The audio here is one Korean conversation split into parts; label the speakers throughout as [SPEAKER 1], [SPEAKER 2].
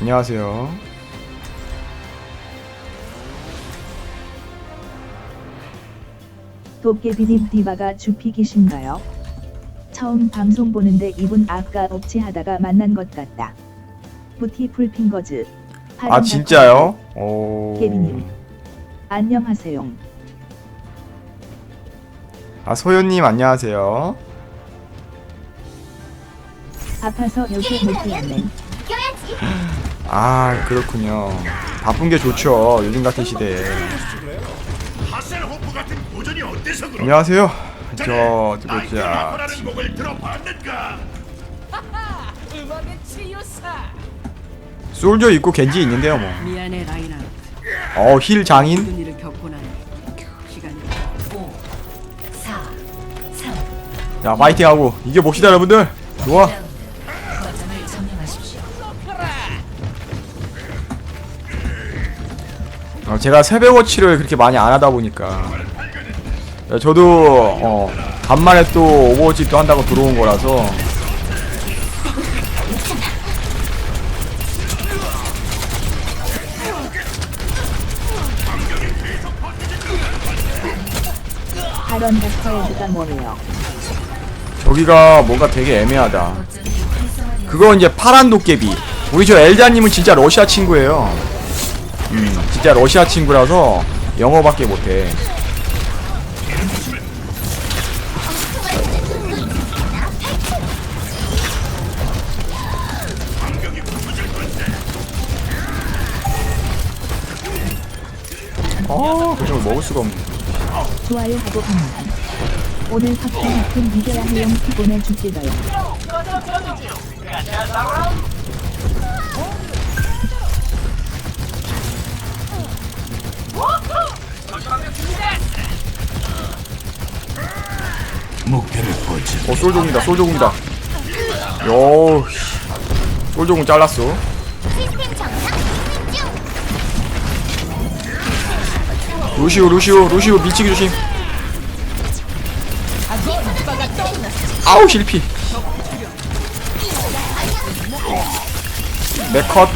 [SPEAKER 1] 안녕하세요.
[SPEAKER 2] 도깨비님 디바가 주픽이신가요? 처음 방송 보는데 이분 아까 업체하다가 만난 것 같다. 부티 풀핑거즈.
[SPEAKER 1] 아 진짜요? 오.
[SPEAKER 2] 깨비님. 안녕하세요.
[SPEAKER 1] 아 소연님 안녕하세요.
[SPEAKER 2] 아파서 요새 못 되었네.
[SPEAKER 1] 아 그렇군요. 바쁜 게 좋죠. 요즘 같은 시대에. 안녕하세요. 저 누구자 솔저 있고 겐지 있는데요 뭐.
[SPEAKER 3] 미안해 라이나
[SPEAKER 1] 어 힐 장인.
[SPEAKER 3] 모든 일을 겪고 나니 시간이 5 4
[SPEAKER 1] 3자 파이팅 하고 이겨 봅시다 여러분들. 좋아. 어, 제가 새벽워치를 그렇게 많이 안 하다 보니까 야, 저도 어, 간만에 또 오버워치 또 한다고 들어온 거라서? 저기가 뭔가 되게 애매하다. 그거 이제 파란 도깨비. 우리 저 엘자님은 진짜 러시아 친구예요. 음, 진짜 러시아 친구라서 영어밖에 못해. 어, 그걸 먹을 수가 없네.
[SPEAKER 2] 좋아요 하고 갑니다. 오늘 학생 같은 미디어 해용 피곤해 죽겠어요.
[SPEAKER 4] 목표를 보지.
[SPEAKER 1] 어 솔종이다 솔종이다. 요 솔종은 잘랐어. 루시오 루시오 루시오 미치기 조심. 아우 실피. 네컷.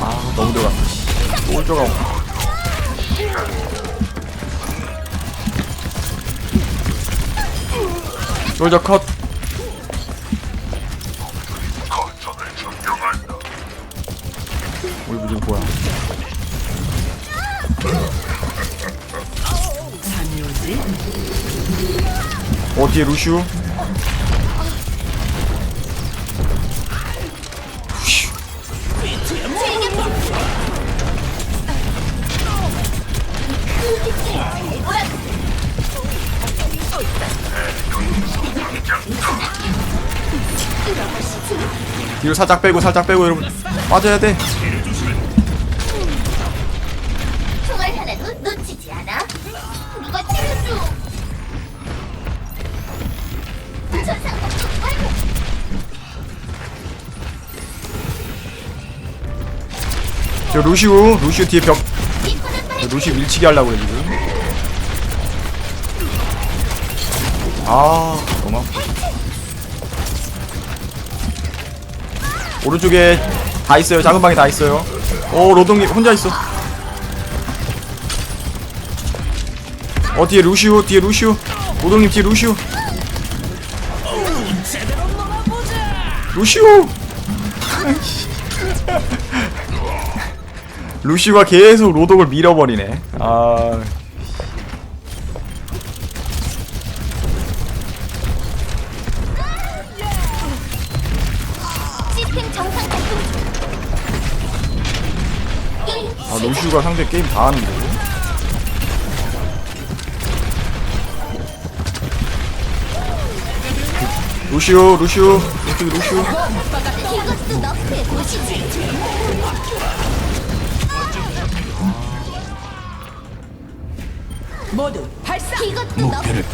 [SPEAKER 1] 아 너무 들어가 솔저가 솔저 컷. 우리 무슨 뭐야? 어 뒤에 루슈. 뒤로 살짝 빼고 살짝 빼고 여러분 빠져야 돼
[SPEAKER 5] 총알 하나도 놓치지 않아. 누가 챙겼어? 전상복도 발목.
[SPEAKER 1] 저 루시우 루시우 뒤에 벽 루시 밀치기 하려고 그래 지금 아 너무 아파 오른쪽에 다 있어요. 작은 방에 다 있어요. 오 로동님 혼자 있어. 어 뒤에 루시우 뒤에 루시우. 로동님 뒤에 루시우. 루시우! 루시우가 계속 로독을 밀어버리네. 아 아 루시우가 상대 게임 다 루시우 루시우 루시우
[SPEAKER 5] 이것도 너프에 보시지.
[SPEAKER 3] 모두 발사
[SPEAKER 5] 이것도.
[SPEAKER 4] 목표를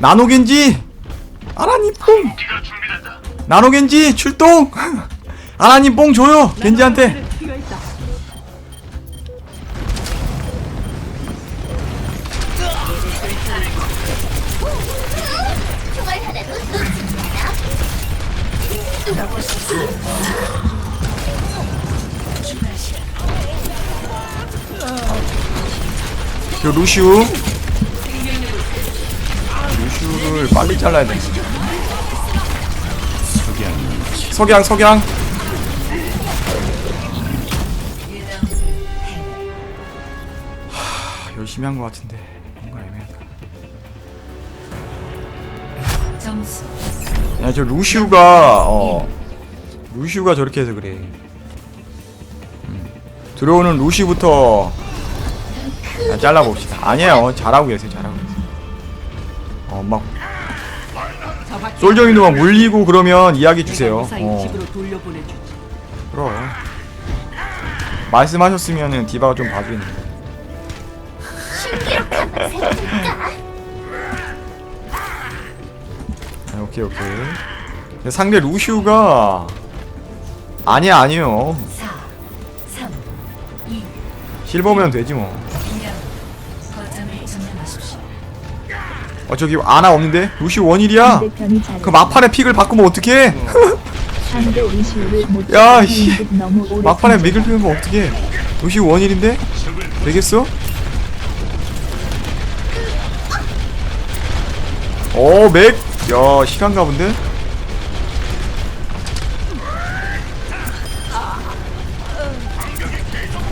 [SPEAKER 1] 나노겐지 아라님 뽕 나노 겐지 출동! 아나님 뽕 줘요! 겐지한테! 그 루시우 루시우를 빨리 잘라야 돼 석양 석양. 하, 열심히 한 것 같은데 뭔가 애매하다.
[SPEAKER 3] 점수.
[SPEAKER 1] 야 저 루시우가 어 루시우가 저렇게 해서 그래. 음. 들어오는 루시부터 자, 잘라봅시다. 아니에요. 잘하고 계세요 잘하고 계세요. 어막 솔정이도 막 물리고 그러면 이야기 주세요. 어. 그럼. 말씀하셨으면은 디바가 좀
[SPEAKER 5] 세워볼까?
[SPEAKER 1] 아, 오케이 오케이. 근데 상대 루시우가 아니야 아니요.
[SPEAKER 3] 4, 3, 2,
[SPEAKER 1] 실버면 되지 뭐 어 저기 아나 없는데? 루시 원일이야 잘그 막판에 픽을 바꾸면 어떡해
[SPEAKER 2] 상대 루시우를 못
[SPEAKER 1] 야,
[SPEAKER 2] 찾는
[SPEAKER 1] 씨.
[SPEAKER 2] 듯 너무 오래
[SPEAKER 1] 막판에. 맥을 피우면 어떡해 루시 원일인데? 되겠어? 오 맥! 야 실한가 본데?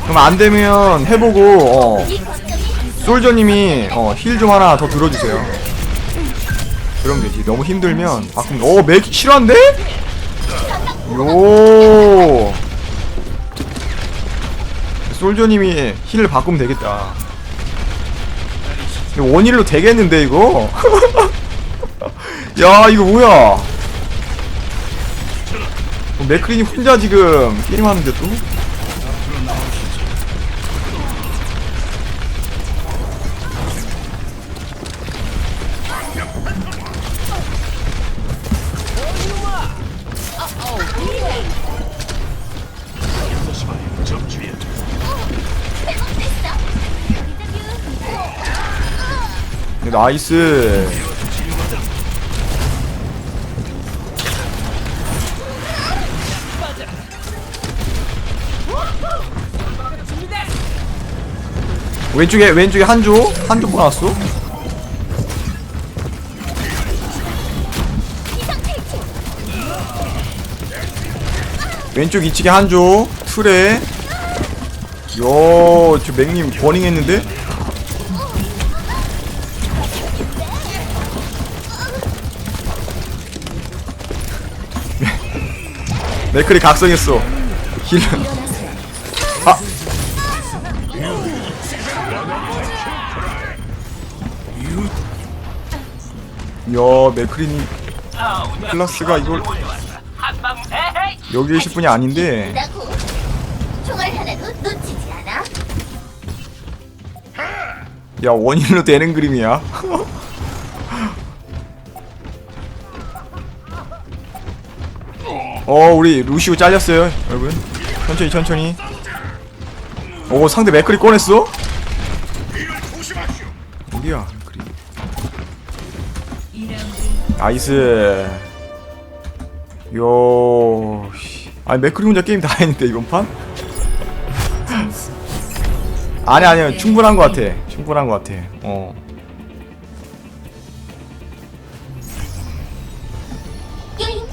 [SPEAKER 1] 그럼 안 되면 해보고 어 솔저님이 어, 힐 좀 하나 더 들어주세요. 그럼 되지. 너무 힘들면 바꾸면 오, 맥 실화인데? 요. 솔저님이 힐을 바꾸면 되겠다. 원힐로 되겠는데 이거? 야 이거 뭐야? 어, 맥크린이 혼자 지금 게임하는데 또? 나이스. 왼쪽에 왼쪽에 한조 한조 뽑아놨어. 왼쪽 2층에 한조 틀에 요저 맥님 버닝했는데 맥클이 각성했어 힐 아. 야 맥크리니 클라스가 이걸 여기 계실 분이 아닌데. 야 원인으로 되는 그림이야 어 우리 루시우 잘렸어요 여러분. 천천히 천천히. 오 상대 맥크리 꺼냈어? 우리야 맥크리
[SPEAKER 3] 2라운드
[SPEAKER 1] 나이스. 요 씨. 아니 맥크리 혼자 게임 다 했는데 이번 판? 아니 아니요. 충분한 것 같아. 충분한 것 같아. 어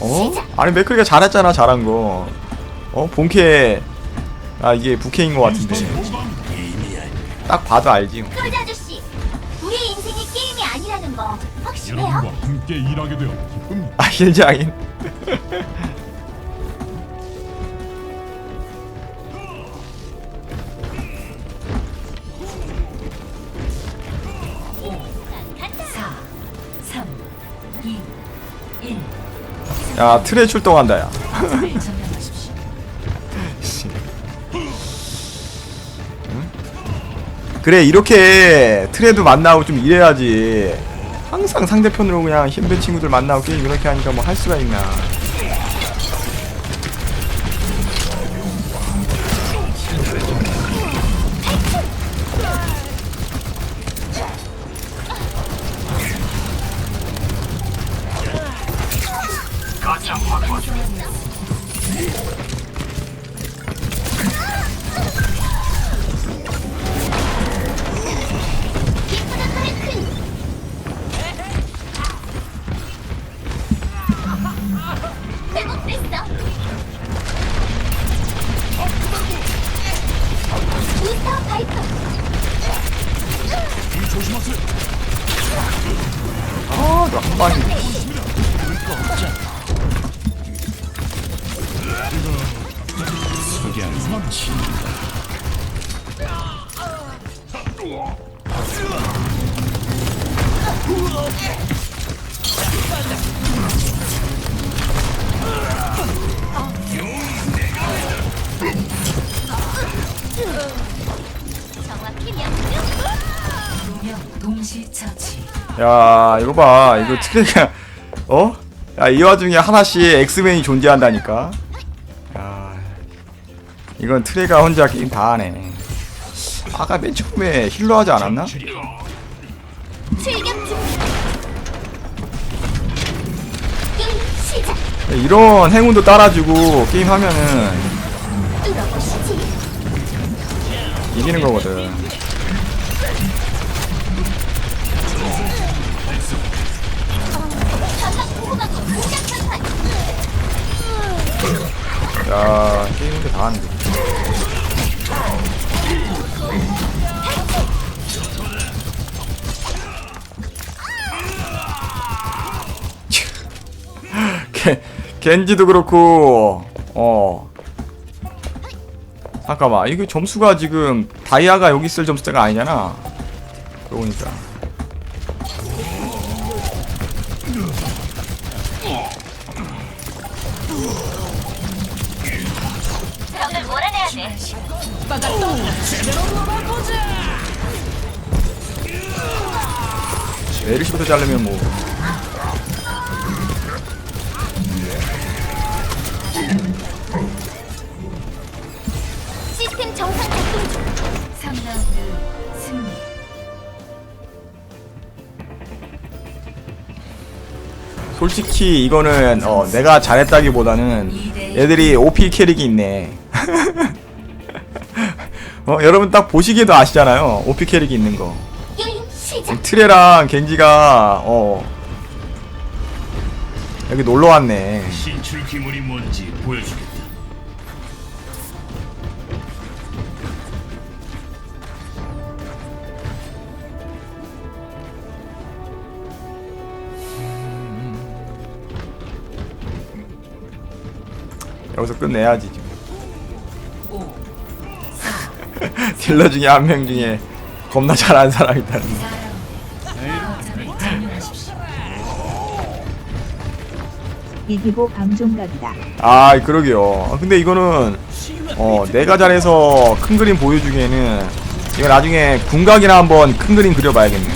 [SPEAKER 1] 어? 아니 맥크리가 잘했잖아 잘한 거 어? 본캐 아 이게 부캐인 것 같은데 딱 봐도 알지
[SPEAKER 5] 크루즈 아저씨, 우리의 인생이 게임이 아니라는 거 확실해요?
[SPEAKER 4] 함께 일하게 되어 기쁨.
[SPEAKER 1] 아 힐장인 야 틀에 출동한다 야. 그래 이렇게 트레도 만나고 좀 이래야지. 항상 상대편으로 그냥 힘든 친구들 만나고 게임 이렇게 하니까 뭐 할 수가 있나 아, 너한 방이. 야, 이거 봐. 이거 트레가, 어? 야, 이 와중에 하나씩 엑스맨이 존재한다니까. 야, 이건 트레가 혼자 게임 다 하네. 아까 맨 처음에 힐러 하지 않았나? 이런 행운도 따라주고 게임 하면은
[SPEAKER 5] 뚫어보시지.
[SPEAKER 1] 이기는 거거든. 다 하는데. 겐, 겐지도 그렇고, 어. 잠깐만, 이거 점수가 지금 다이아가 여기 있을 점수대가 아니잖아. 그러고 보니까. 에르시부터 자르면 뭐.
[SPEAKER 5] 시스템 정상 작동 중.
[SPEAKER 3] 3라운드 승리.
[SPEAKER 1] 솔직히 이거는 어, 내가 잘했다기보다는 얘들이 OP 캐릭이 있네. 어, 여러분 딱 보시기에도 아시잖아요. OP 캐릭이 있는 거.
[SPEAKER 5] 시작.
[SPEAKER 1] 트레랑 겐지가 어 여기 놀러 왔네.
[SPEAKER 4] 신출 기물이 뭔지 보여주겠다.
[SPEAKER 1] 여기서 끝내야지 딜러 중에 한 명 중에 겁나 잘하는 사람이 있다는.
[SPEAKER 3] 4라운드. 거점을 점령하십시오.
[SPEAKER 2] 이기고 방종각이다.
[SPEAKER 1] 아 그러게요. 아, 근데 이거는 어 내가 잘해서 큰 그림 보여주기에는 이거 나중에 궁각이나 한번 큰 그림 그려봐야겠네.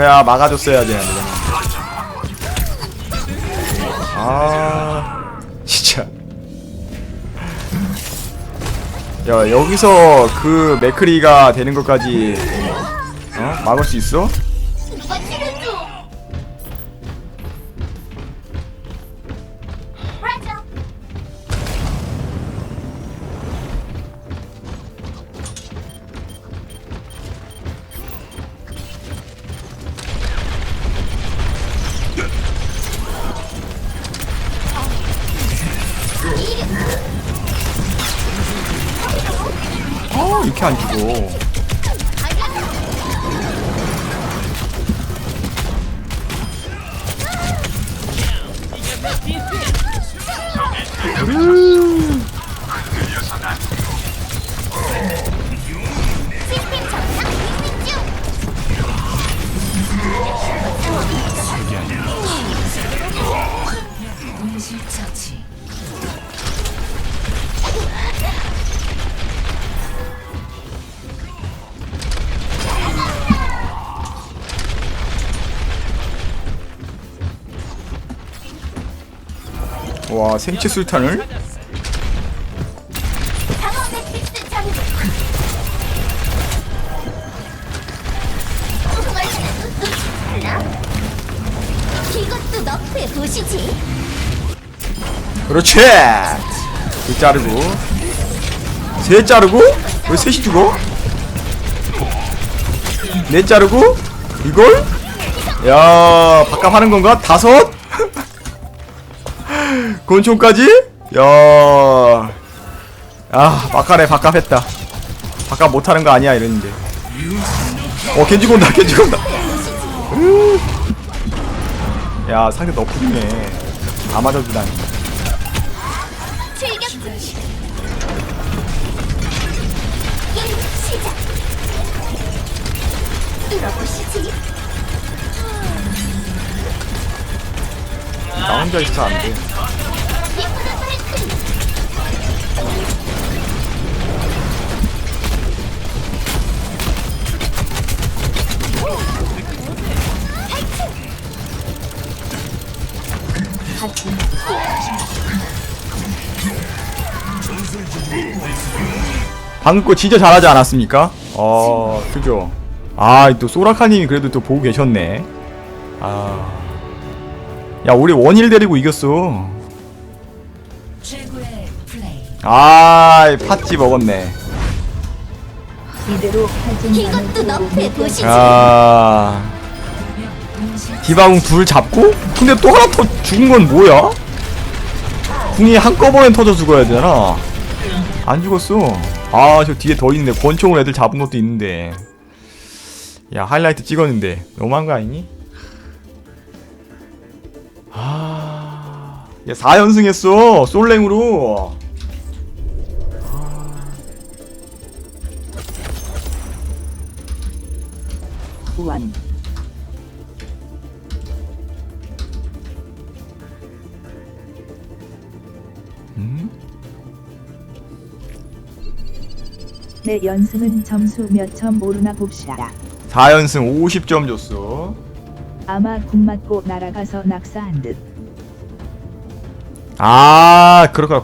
[SPEAKER 1] 이거야 막아줬어야 되는데. 아 진짜 야 여기서 그 맥크리가 되는 것까지 어? 막을 수 있어? 이렇게 안 죽어.
[SPEAKER 5] 시
[SPEAKER 1] 와 생체 술탄을. 그렇지 둘 자르고 셋 자르고 왜 셋이 죽어? 넷 자르고 이걸? 야 바깥 하는 건가? 다섯? 권총까지? 야 아, 바깥에 바깥 했다. 바깥 못하는 거 아니야, 이랬는데. 어, 겐지고 온다, 겐지고 온다. 으. 야, 상대 너프네. 다 맞아주다니. 나 혼자 있어, 안 돼. 방금 거 진짜 잘하지 않았습니까? 어, 그죠. 아, 또 소라카님이 그래도 또 보고 계셨네. 아. 야, 우리 원일 데리고 이겼어. 아, 팥지 먹었네.
[SPEAKER 2] 이대로
[SPEAKER 5] 이것도.
[SPEAKER 1] 아. 디바궁 둘 잡고? 근데 또 하나 더 죽은 건 뭐야? 궁이 한꺼번에 터져 죽어야 되나? 안 죽었어. 아, 저 뒤에 더 있네. 권총으로 애들 잡은 것도 있는데. 야, 하이라이트 찍었는데. 너무한 거 아니니? 아. 야, 4연승 했어. 솔랭으로.
[SPEAKER 2] 원.
[SPEAKER 1] 음?
[SPEAKER 2] 내 연승은 점수 몇 점 모르나 봅시다.
[SPEAKER 1] 4연승 50점 줬어.
[SPEAKER 2] 아마 궁 맞고 날아가서 낙사한 듯.
[SPEAKER 1] 아, 그렇구나.